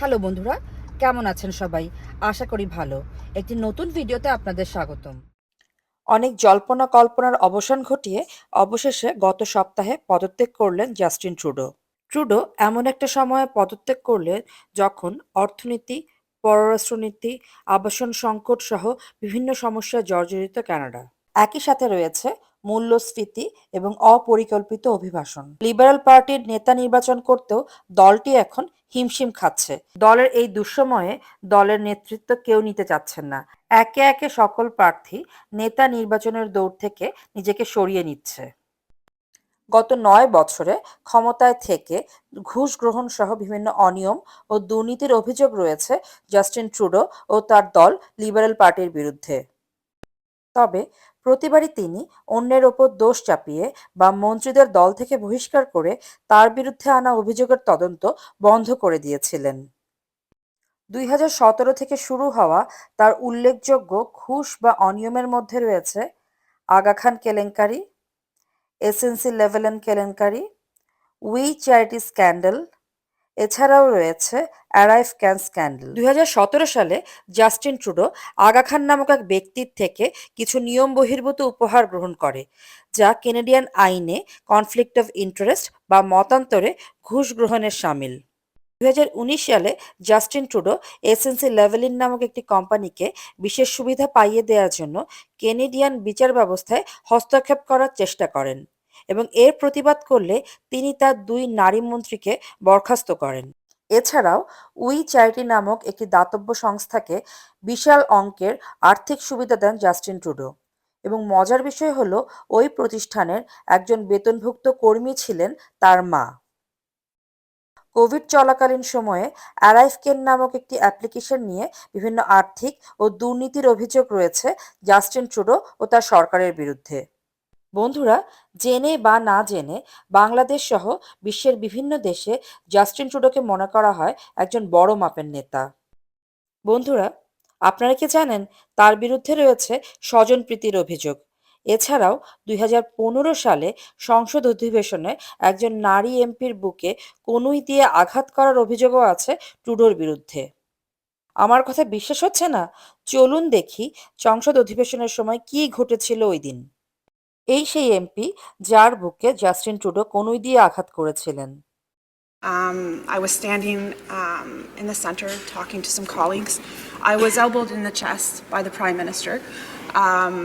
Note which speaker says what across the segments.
Speaker 1: Hello বন্ধুরা, কেমন আছেন সবাই? আশা করি ভালো। একটি নতুন ভিডিওতে আপনাদের স্বাগতম। অনেক জল্পনা কল্পনার অবসান ঘটিয়ে অবশেষে গত সপ্তাহে পদত্যাগ করলেন জাস্টিন ট্রুডো। ট্রুডো এমন একটা সময়ে পদত্যাগ করলেন যখন অর্থনীতি, পররাষ্ট্রনীতি, আবাসন সংকট সহ বিভিন্ন সমস্যায় জর্জরিত কানাডা। একই সাথে রয়েছে মূল্যস্ফীতি এবং অপরিকল্পিত অভিবাসন। লিবারাল পার্টির নেতা নির্বাচন করতেও দলটি এখন হিমশিম খাচ্ছে। দলের এই দুঃসময়ে দলের নেতৃত্ব কেউ নিতে চাচ্ছেন না। একে একে সকল প্রার্থী নেতা নির্বাচনের দৌড় থেকে নিজেকে সরিয়ে নিচ্ছে। গত নয় বছরে ক্ষমতায় থেকে ঘুষ গ্রহণ সহ বিভিন্ন অনিয়ম ও দুর্নীতির অভিযোগ রয়েছে জাস্টিন ট্রুডো ও তার দল লিবারেল পার্টির বিরুদ্ধে। তবে প্রতিবারই তিনি অন্যের ওপর দোষ চাপিয়ে বা মন্ত্রীদের দল থেকে বহিষ্কার করে তার বিরুদ্ধে আনা অভিযোগের তদন্ত বন্ধ করে দিয়েছিলেন। দুই হাজার সতেরো থেকে শুরু হওয়া তার উল্লেখযোগ্য ঘুষ বা অনিয়মের মধ্যে রয়েছে আগা খান কেলেঙ্কারি এসএনসি লেভেলেন কেলেঙ্কারি, উই চ্যারিটি স্ক্যান্ডেল এছাড়াও রয়েছে অ্যারাইভ ক্যান স্ক্যান্ডেল দু হাজার সতেরো সালে জাস্টিন ট্রুডো আগা খান নামক এক ব্যক্তির থেকে কিছু নিয়ম বহির্ভূত উপহার গ্রহণ করে, যা কেনেডিয়ান আইনে কনফ্লিক্ট অফ ইন্টারেস্ট বা মতান্তরে ঘুষ গ্রহণের সামিল। দুই হাজার উনিশ সালে জাস্টিন ট্রুডো এসএনসি লেভেলিন নামক একটি কোম্পানিকে বিশেষ সুবিধা পাইয়ে দেওয়ার জন্য কেনেডিয়ান বিচার ব্যবস্থায় হস্তক্ষেপ করার চেষ্টা করেন। এবং এর প্রতিবাদ করলে তিনি তার দুই নারী মন্ত্রীকে বরখাস্ত করেন। এছাড়াও, উই চ্যারিটি নামক একটি দাতব্য সংস্থাকে বিশাল অঙ্কের আর্থিক সুবিধা দেন জাস্টিন ট্রুডো। এবং মজার বিষয় হলো, ওই প্রতিষ্ঠানের একজন বেতনভুক্ত কর্মী ছিলেন তার মা। কোভিড চলাকালীন সময়ে অ্যারাইভ কেন নামক একটি অ্যাপ্লিকেশন নিয়ে বিভিন্ন আর্থিক ও দুর্নীতির অভিযোগ রয়েছে জাস্টিন ট্রুডো ও তার সরকারের বিরুদ্ধে। বন্ধুরা, জেনে বা না জেনে বাংলাদেশ সহ বিশ্বের বিভিন্ন দেশে জাস্টিন ট্রুডোকে মনে করা হয় একজন বড় মাপের নেতা। বন্ধুরা, আপনারা কি জানেন, তার বিরুদ্ধে রয়েছে স্বজনপ্রীতির অভিযোগ। এছাড়াও দুই হাজার পনেরো সালে সংসদ অধিবেশনে একজন নারী এমপির বুকে কনুই দিয়ে আঘাত করার অভিযোগও আছে ট্রুডোর বিরুদ্ধে। আমার কথা বিশ্বাস হচ্ছে না? চলুন দেখি সংসদ অধিবেশনের সময় কি ঘটেছিল ওই দিন। এই সেই এমপি যার বুকে জাস্টিন ট্রুডো কনুই দিয়ে আঘাত করেছিলেন
Speaker 2: Um, I was standing um, in the center talking to some colleagues. I was elbowed in the chest by the Prime Minister. Um,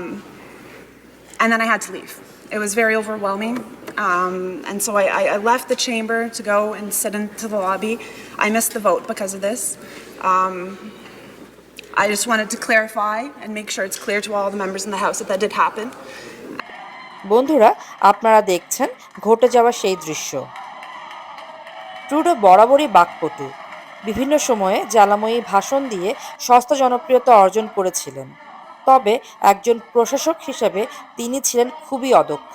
Speaker 2: and then I had to leave. It was very overwhelming. Um, and so I, I, I left the chamber to go and sit into the lobby. I missed the vote because of this. Um, I just wanted to clarify and make sure it's clear to all the members in the House that that did happen.
Speaker 1: বন্ধুরা, আপনারা দেখছেন ঘটে যাওয়া সেই দৃশ্য। Trudeau বরাবরই বাকপটু। বিভিন্ন সময়ে জ্বালাময়ী ভাষণ দিয়ে সস্তা জনপ্রিয়তা অর্জন করেছিলেন। তবে একজন প্রশাসক হিসেবে তিনি ছিলেন খুবই অদক্ষ।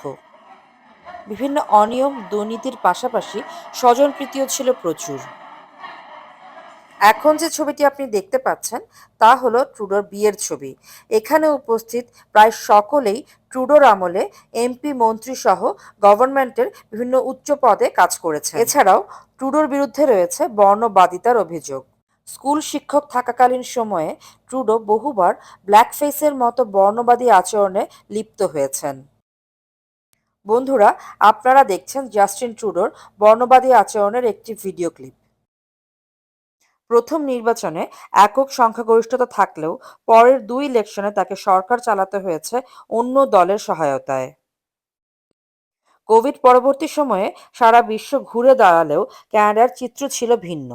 Speaker 1: বিভিন্ন অনিয়ম, দুর্নীতির পাশাপাশি স্বজনপ্রীতিও ছিল প্রচুর। এখন যে ছবিটি আপনি দেখতে পাচ্ছেন, তা হলো ট্রুডোর বিয়ের ছবি। এখানে উপস্থিত প্রায় সকলেই ট্রুডোর আমলে এমপি, মন্ত্রী সহ গভর্নমেন্টের বিভিন্ন উচ্চ পদে কাজ করেছে এছাড়াও ট্রুডোর বিরুদ্ধে রয়েছে বর্ণবাদিতার অভিযোগ। স্কুল শিক্ষক থাকাকালীন সময়ে ট্রুডো বহুবার ব্ল্যাকফেসের মতো বর্ণবাদী আচরণে লিপ্ত হয়েছেন। বন্ধুরা, আপনারা দেখছেন জাস্টিন ট্রুডোর বর্ণবাদী আচরণের একটি ভিডিও ক্লিপ। প্রথম নির্বাচনে একক সংখ্যাগরিষ্ঠতা থাকলেও পরের দুই ইলেকশনে তাকে সরকার চালাতে হয়েছে অন্য দলের সহায়তায়। কোভিড পরবর্তী সময়ে সারা বিশ্ব ঘুরে দাঁড়ালেও ক্যানাডার চিত্র ছিল ভিন্ন।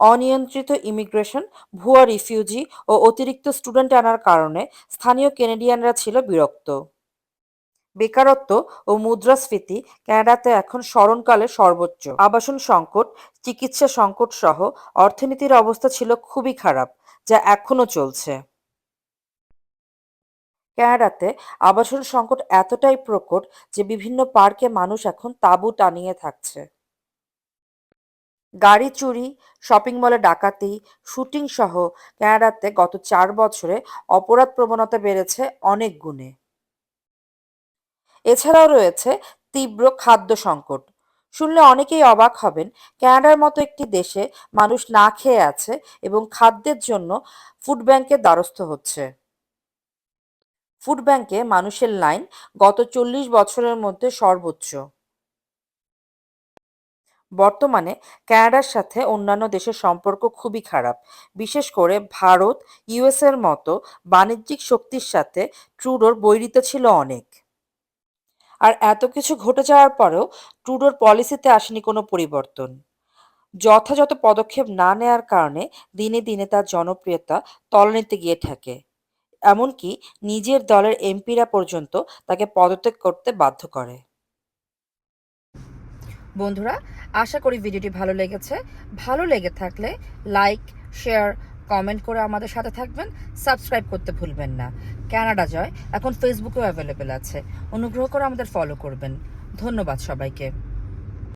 Speaker 1: অনিয়ন্ত্রিত ইমিগ্রেশন, ভুয়া রিফিউজি ও অতিরিক্ত স্টুডেন্ট আনার কারণে স্থানীয় কেনেডিয়ানরা ছিল বিরক্ত। বেকারত্ব ও মুদ্রাস্ফীতি ক্যানাডাতে এখন স্মরণকালে সর্বোচ্চ। আবাসন সংকট, চিকিৎসা সংকট সহ অর্থনীতির অবস্থা ছিল খুবই খারাপ, যা এখনও চলছে। ক্যানাডাতে আবাসন সংকট এতটাই প্রকট যে বিভিন্ন পার্কে মানুষ এখন তাঁবু টানিয়ে থাকছে। গাড়ি চুরি, শপিং মলে ডাকাতি, শুটিং সহ ক্যানাডাতে গত চার বছরে অপরাধ প্রবণতা বেড়েছে অনেক গুণে। এছাড়াও রয়েছে তীব্র খাদ্য সংকট। শুনলে অনেকেই অবাক হবেন, কানাডার মতো একটি দেশে মানুষ না খেয়ে আছে এবং খাদ্যের জন্য ফুড ব্যাংকের দ্বারস্থ হচ্ছে। ফুড ব্যাংকে মানুষের লাইন গত চল্লিশ বছরের মধ্যে সর্বোচ্চ। বর্তমানে কানাডার সাথে অন্যান্য দেশের সম্পর্ক খুবই খারাপ। বিশেষ করে ভারত ইউএস এর মতো বাণিজ্যিক শক্তির সাথে ট্রুডোর বৈরিতা ছিল অনেক। আর এত কিছু ঘটে যাওয়ার পরেও ট্রুডোর পলিসিতে আসেনি কোনো পরিবর্তন। যথাযথ পদক্ষেপ না নেয়ার কারণে দিনে দিনে তার জনপ্রিয়তা তলানিতে গিয়ে ঠেকে। এমনকি নিজের দলের এমপিরা পর্যন্ত তাকে পদত্যাগ করতে বাধ্য করে। বন্ধুরা, আশা করি ভিডিওটি ভালো লেগেছে। ভালো লেগে থাকলে লাইক শেয়ার কমেন্ট করে আমাদের সাথে থাকবেন, সাবস্ক্রাইব করতে ভুলবেন না। ক্যানাডা জয়, এখন ফেসবুকেও অ্যাভেলেবেল আছে। অনুগ্রহ করে আমাদের ফলো করবেন। ধন্যবাদ সবাইকে।